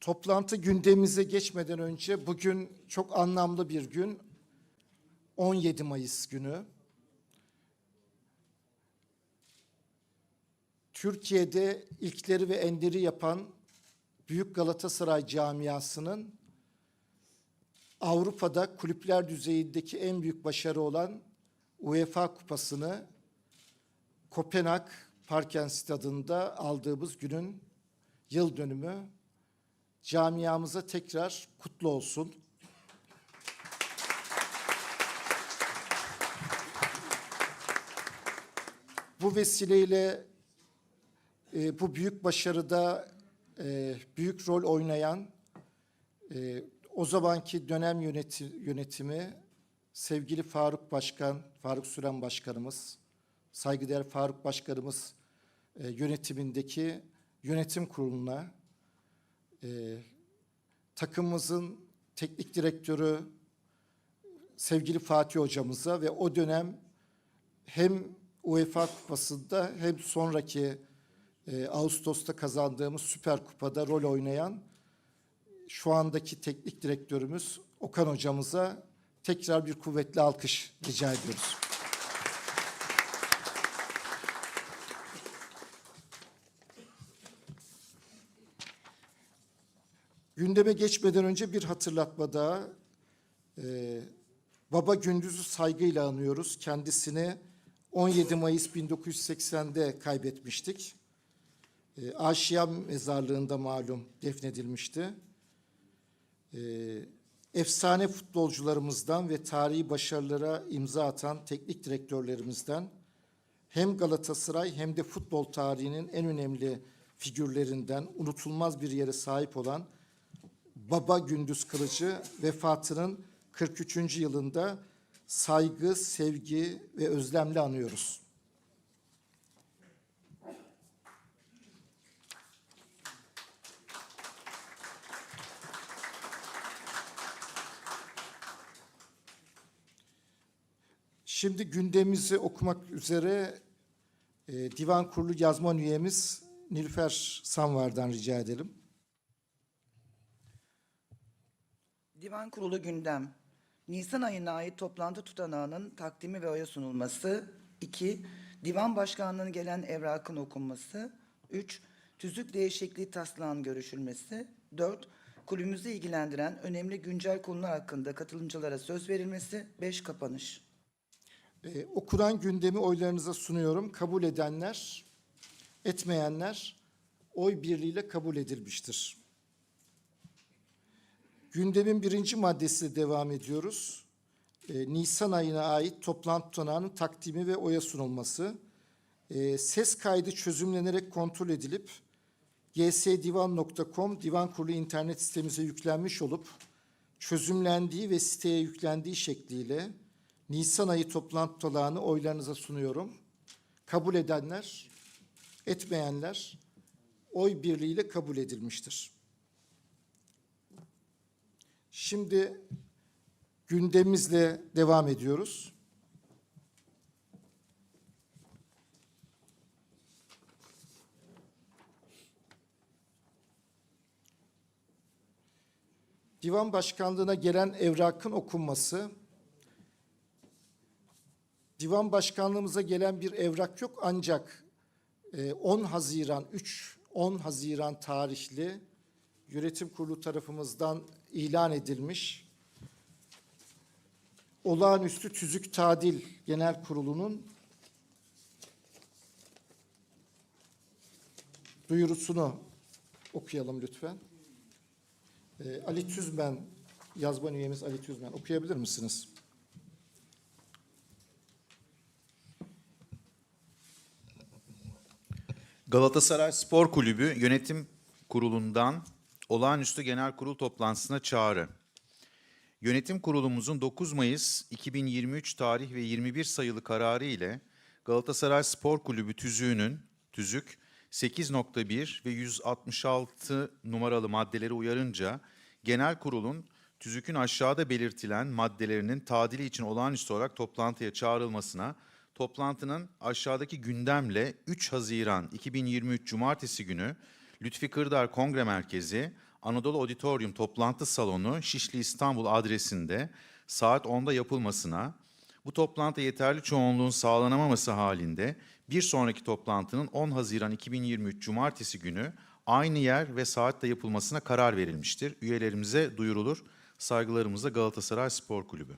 Toplantı gündemimize geçmeden önce bugün çok anlamlı bir gün. 17 Mayıs günü. Türkiye'de ilkleri ve enderi yapan Büyük Galatasaray camiasının Avrupa'da kulüpler düzeyindeki en büyük başarı olan UEFA Kupası'nı Kopenhag Parken Stadı'nda aldığımız günün yıl dönümü camiamıza tekrar kutlu olsun. Bu vesileyle e, bu büyük başarıda e, büyük rol oynayan e, o zamanki dönem yöneti, yönetimi sevgili Faruk Başkan, Faruk Süren Başkanımız, saygıdeğer Faruk Başkanımız e, yönetimindeki yönetim kuruluna, e, takımımızın teknik direktörü sevgili Fatih hocamıza ve o dönem hem UEFA Kupası'nda hem sonraki e, Ağustos'ta kazandığımız Süper Kupa'da rol oynayan şu andaki teknik direktörümüz Okan hocamıza tekrar bir kuvvetli alkış rica ediyoruz. Gündeme geçmeden önce bir hatırlatma daha. Ee, Baba Gündüz'ü saygıyla anıyoruz. Kendisini 17 Mayıs 1980'de kaybetmiştik. Ee, Aşiyan mezarlığında malum defnedilmişti. Ee, efsane futbolcularımızdan ve tarihi başarılara imza atan teknik direktörlerimizden hem Galatasaray hem de futbol tarihinin en önemli figürlerinden unutulmaz bir yere sahip olan Baba Gündüz Kılıcı vefatının 43. yılında saygı, sevgi ve özlemle anıyoruz. Şimdi gündemimizi okumak üzere e, Divan Kurulu yazma üyemiz Nilüfer Sanvar'dan rica edelim. Divan Kurulu gündem. Nisan ayına ait toplantı tutanağının takdimi ve oya sunulması. 2. Divan Başkanlığı'nın gelen evrakın okunması. 3. Tüzük değişikliği taslağın görüşülmesi. 4. Kulübümüzü ilgilendiren önemli güncel konular hakkında katılımcılara söz verilmesi. 5. Kapanış. Ee, okunan gündemi oylarınıza sunuyorum. Kabul edenler, etmeyenler oy birliğiyle kabul edilmiştir. Gündemin birinci maddesiyle devam ediyoruz. Ee, Nisan ayına ait toplantı tutanağının takdimi ve oya sunulması. Ee, ses kaydı çözümlenerek kontrol edilip gsdivan.com divan kurulu internet sitemize yüklenmiş olup çözümlendiği ve siteye yüklendiği şekliyle Nisan ayı toplantı tutanağını oylarınıza sunuyorum. Kabul edenler, etmeyenler oy birliğiyle kabul edilmiştir. Şimdi gündemimizle devam ediyoruz. Divan Başkanlığı'na gelen evrakın okunması. Divan Başkanlığımıza gelen bir evrak yok ancak e, 10 Haziran 3 10 Haziran tarihli yönetim kurulu tarafımızdan ilan edilmiş olağanüstü tüzük tadil genel kurulunun duyurusunu okuyalım lütfen. Ee, Ali Tüzmen, yazman üyemiz Ali Tüzmen okuyabilir misiniz? Galatasaray Spor Kulübü Yönetim Kurulu'ndan olağanüstü genel kurul toplantısına çağrı. Yönetim kurulumuzun 9 Mayıs 2023 tarih ve 21 sayılı kararı ile Galatasaray Spor Kulübü tüzüğünün tüzük 8.1 ve 166 numaralı maddeleri uyarınca genel kurulun tüzükün aşağıda belirtilen maddelerinin tadili için olağanüstü olarak toplantıya çağrılmasına toplantının aşağıdaki gündemle 3 Haziran 2023 Cumartesi günü Lütfi Kırdar Kongre Merkezi Anadolu Auditorium toplantı salonu Şişli İstanbul adresinde saat 10'da yapılmasına, bu toplantı yeterli çoğunluğun sağlanamaması halinde bir sonraki toplantının 10 Haziran 2023 Cumartesi günü aynı yer ve saatte yapılmasına karar verilmiştir. Üyelerimize duyurulur. Saygılarımızla Galatasaray Spor Kulübü.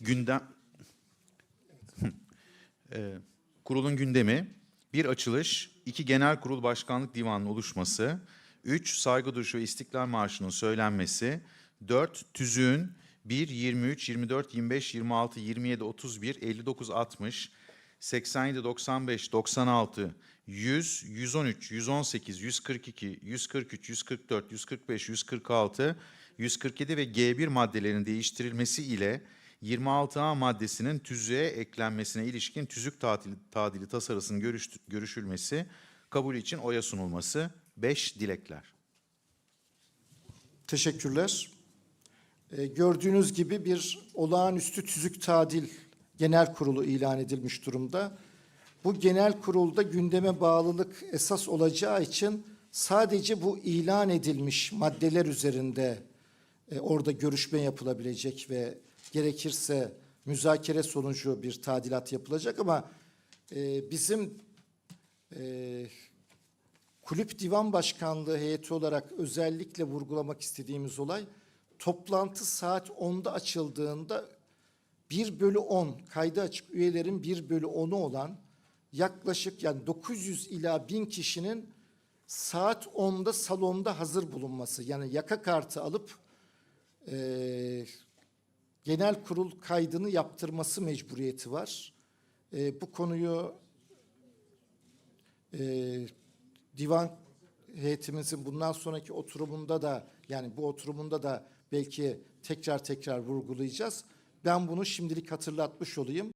Gündem Ee, kurulun gündemi bir açılış, iki genel kurul başkanlık divanının oluşması, üç saygı duruşu ve istiklal marşının söylenmesi, dört tüzüğün 1, 23, 24, 25, 26, 27, 31, 59, 60, 87, 95, 96, 100, 113, 118, 142, 143, 144, 145, 146, 147 ve G1 maddelerinin değiştirilmesi ile 26A maddesinin tüzüğe eklenmesine ilişkin tüzük tadili, tadili tasarısının görüş, görüşülmesi, kabul için oya sunulması, 5 dilekler. Teşekkürler. Ee, gördüğünüz gibi bir olağanüstü tüzük tadil genel kurulu ilan edilmiş durumda. Bu genel kurulda gündeme bağlılık esas olacağı için sadece bu ilan edilmiş maddeler üzerinde e, orada görüşme yapılabilecek ve gerekirse müzakere sonucu bir tadilat yapılacak ama e, bizim e, kulüp divan başkanlığı heyeti olarak özellikle vurgulamak istediğimiz olay toplantı saat 10'da açıldığında 1 bölü 10 kaydı açık üyelerin 1 bölü 10'u olan yaklaşık yani 900 ila 1000 kişinin saat 10'da salonda hazır bulunması yani yaka kartı alıp eee, genel kurul kaydını yaptırması mecburiyeti var. Eee, bu konuyu eee, divan heyetimizin bundan sonraki oturumunda da yani bu oturumunda da belki tekrar tekrar vurgulayacağız. Ben bunu şimdilik hatırlatmış olayım.